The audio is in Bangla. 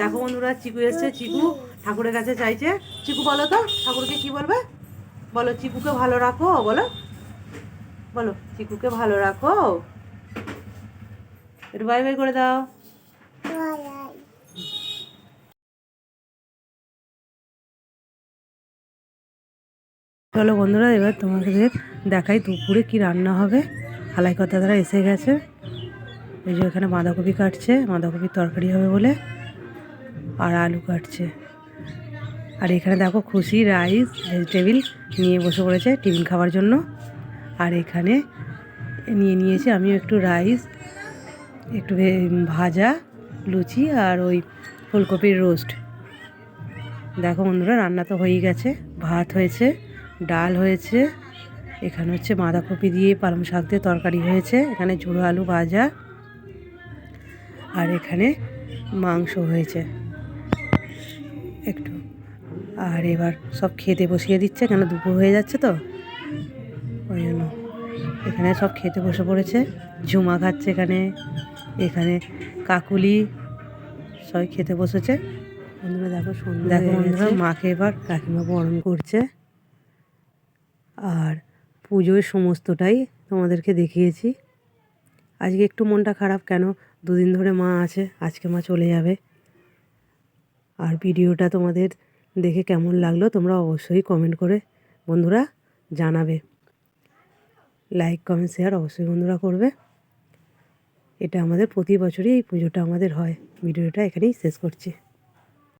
দেখো বন্ধুরা, চিকু এসছে। চিকু ঠাকুরের কাছে চাইছে। চিকু, বলো তো, ঠাকুরকে কি বলবে? বলো, চিকুকে ভালো রাখো, বলো। বলো, চিকুকে ভালো রাখো। একটু বাই বাই করে দাও। চলো বন্ধুরা, এবার তোমাদের দেখাই দুপুরে কি রান্না হবে। হালাই কথা দ্বারা এসে গেছে। এই যে এখানে বাঁধাকপি কাটছে, বাঁধাকপির তরকারি হবে বলে, আর আলু কাটছে। আর এখানে দেখো খুশি রাইস ভেজিটেবিল নিয়ে বসে পড়েছে টিফিন খাওয়ার জন্য। আর এখানে নিয়ে নিয়েছি আমিও একটু রাইস, একটু ভাজা, লুচি আর ওই ফুলকপির রোস্ট। দেখো বন্ধুরা, রান্না তো হয়েই গেছে। ভাত হয়েছে, ডাল হয়েছে, এখানে হচ্ছে বাঁধাকপি দিয়ে পালং শাক দিয়ে তরকারি হয়েছে, এখানে ঝুড়ো আলু ভাজা। আর এখানে মাংস হয়েছে। একটু। আর এবার সব খেতে বসিয়ে দিচ্ছে কেন দুপুর হয়ে যাচ্ছে তো? ওই জন্য। এখানে সব খেতে বসে পড়েছে। ঝুমা খাচ্ছে এখানে। এখানে কাকুলি সবাই খেতে বসেছে। বন্ধুরা দেখো সন্ধ্যা দেখো বন্ধুরা মাকে এবার কাকিমা বরণ করছে। আর পুজোর সমস্তটাই তোমাদেরকে দেখিয়েছি। আজকে একটু মনটা খারাপ কেন? দুদিন ধরে মা আছে, আজকে মা চলে যাবে। আর ভিডিওটা তোমাদের দেখে কেমন লাগল তোমরা অবশ্যই কমেন্ট করে বন্ধুরা জানাবে। লাইক কমেন্ট শেয়ার অবশ্যই বন্ধুরা করবে। এটা আমাদের প্রতি বছরই এই পুজোটা আমাদের হয়। ভিডিওটা এখানেই শেষ করছি।